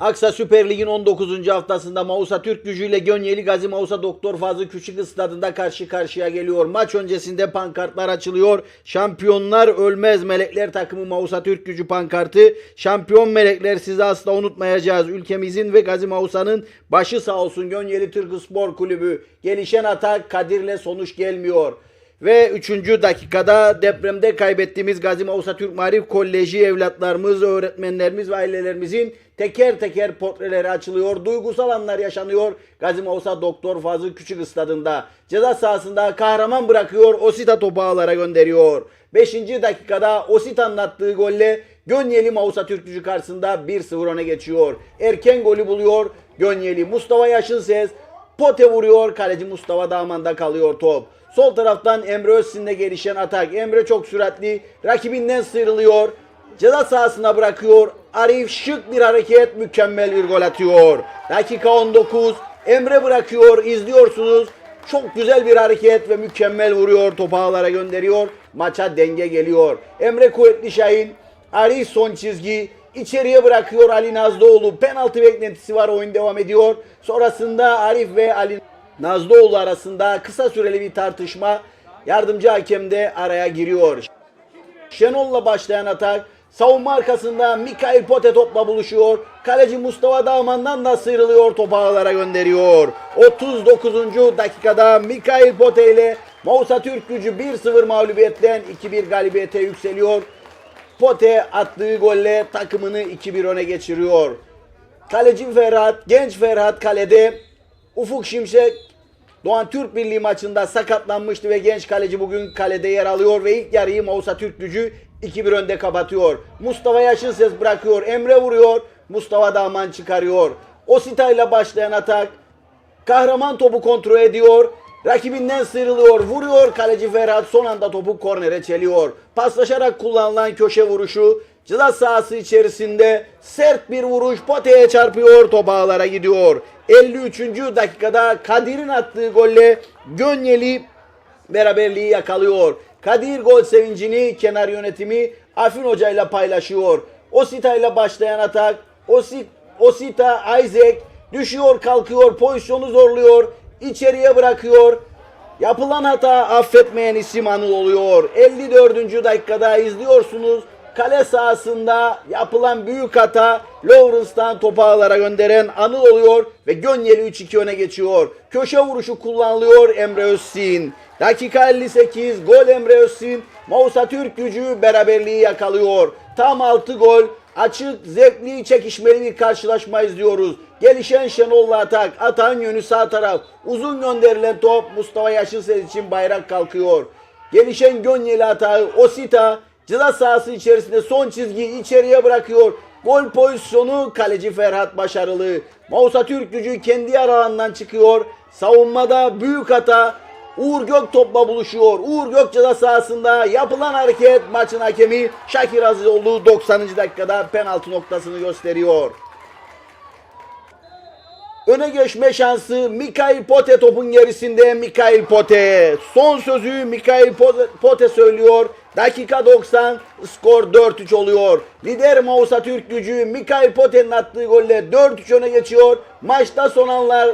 Aksa Süper Lig'in 19. haftasında Mausa Türk gücüyle Gönyeli Gazi Mausa Doktor Fazıl Küçük stadında karşı karşıya geliyor. Maç öncesinde pankartlar açılıyor. Şampiyonlar ölmez melekler takımı Mausa Türk gücü pankartı. Şampiyon melekler sizi asla unutmayacağız. Ülkemizin ve Gazi Mausa'nın başı sağ olsun Gönyeli Türk Spor Kulübü. Gelişen atak Kadir'le sonuç gelmiyor. Ve 3. dakikada depremde kaybettiğimiz Gazi Mausa Türk Marif Koleji evlatlarımız, öğretmenlerimiz ve ailelerimizin teker teker portreleri açılıyor. Duygusal anlar yaşanıyor. Gazi Mausa Doktor Fazıl Küçük stadında. Ceza sahasında kahraman bırakıyor. Osita topu ağlara gönderiyor. 5. dakikada Osita'nın attığı golle Gönyeli Mausa Türk gücü karşısında 1-0 öne geçiyor. Erken golü buluyor Gönyeli. Mustafa Yaşınses Pote vuruyor. Kaleci Mustafa Dağman'da kalıyor top. Sol taraftan Emre Özsin'de gelişen atak. Emre çok süratli. Rakibinden sıyrılıyor. Ceza sahasına bırakıyor. Arif şık bir hareket. Mükemmel bir gol atıyor. Dakika 19. Emre bırakıyor. İzliyorsunuz. Çok güzel bir hareket ve mükemmel vuruyor. Topu ağlara gönderiyor. Maça denge geliyor. Emre Kuvvetli Şahin. Arif son çizgi. İçeriye bırakıyor Ali Nazlıoğlu. Penaltı beklentisi var. Oyun devam ediyor. Sonrasında Arif ve Ali Nazlıoğlu arasında kısa süreli bir tartışma. Yardımcı hakem de araya giriyor. Şenol'la başlayan atak savunma arkasında Mikail Pote topla buluşuyor. Kaleci Mustafa Dağman'dan da sıyrılıyor topu gönderiyor. 39. dakikada Mikail Pote ile Mausa Türk gücü 1-0 mağlubiyetten 2-1 galibiyete yükseliyor. Pote attığı golle takımını 2-1 öne geçiriyor. Kaleci Ferhat, genç Ferhat kalede. Ufuk Şimşek Doğan Türk Birliği maçında sakatlanmıştı ve genç kaleci bugün kalede yer alıyor ve ilk yarıyı Mausa Türk gücü 2-1 önde kapatıyor. Mustafa Yaşın ses bırakıyor. Emre vuruyor. Mustafa Dağman çıkarıyor. Osita ile başlayan atak. Kahraman topu kontrol ediyor. Rakibinden sıyrılıyor, vuruyor. Kaleci Ferhat son anda topu kornere çeliyor. Paslaşarak kullanılan köşe vuruşu ceza sahası içerisinde sert bir vuruş poteye çarpıyor. Top ağlara gidiyor. 53. dakikada Kadir'in attığı golle Gönyeli beraberliği yakalıyor. Kadir gol sevincini kenar yönetimi Afin Hoca ile paylaşıyor. Osita ile başlayan atak. Osit, Osita, Isaac düşüyor kalkıyor pozisyonu zorluyor. İçeriye bırakıyor. Yapılan hata affetmeyen isim Anıl oluyor. 54. dakikada izliyorsunuz. Kale sahasında yapılan büyük hata Lawrence'dan topu ağlara gönderen Anıl oluyor ve Gönyeli 3-2 öne geçiyor. Köşe vuruşu kullanılıyor Emre Özsin. Dakika 58 gol Emre Özsin. Mausa Türk gücü beraberliği yakalıyor. Tam 6 gol. Açık, zevkli, çekişmeli bir karşılaşma izliyoruz. Gelişen Şenol'la atak. Atan yönü sağ taraf. Uzun gönderilen top Mustafa Yaşınses için bayrak kalkıyor. Gelişen Gönyeli atağı Osita ceza sahası içerisinde son çizgiyi içeriye bırakıyor. Gol pozisyonu kaleci Ferhat başarılı. Mausa Türk gücü kendi aralarından çıkıyor. Savunmada büyük hata. Uğur Gök topla buluşuyor. Uğur Gök ceza sahasında yapılan hareket maçın hakemi Şakir Azizoğlu 90. dakikada penaltı noktasını gösteriyor. Öne geçme şansı Mikail Pote topun gerisinde Mikail Pote. Son sözü Mikail Pote söylüyor. Dakika 90 skor 4-3 oluyor. Lider Mausa Türk gücü Mikail Pote'nin attığı golle 4-3 öne geçiyor. Maçta son anlar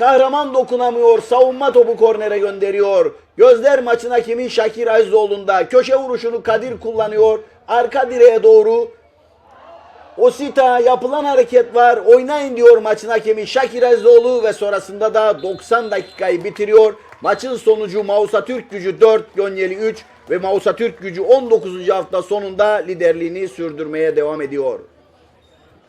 kahraman dokunamıyor. Savunma topu kornere gönderiyor. Gözler maçın hakemi Şakir Azizoğlu'nda. Köşe vuruşunu Kadir kullanıyor. Arka direğe doğru Osita yapılan hareket var. Oynayın diyor maçın hakemi Şakir Azizoğlu ve sonrasında da 90 dakikayı bitiriyor. Maçın sonucu Mausa Türk gücü 4, Gönyeli 3 ve Mausa Türk gücü 19. hafta sonunda liderliğini sürdürmeye devam ediyor.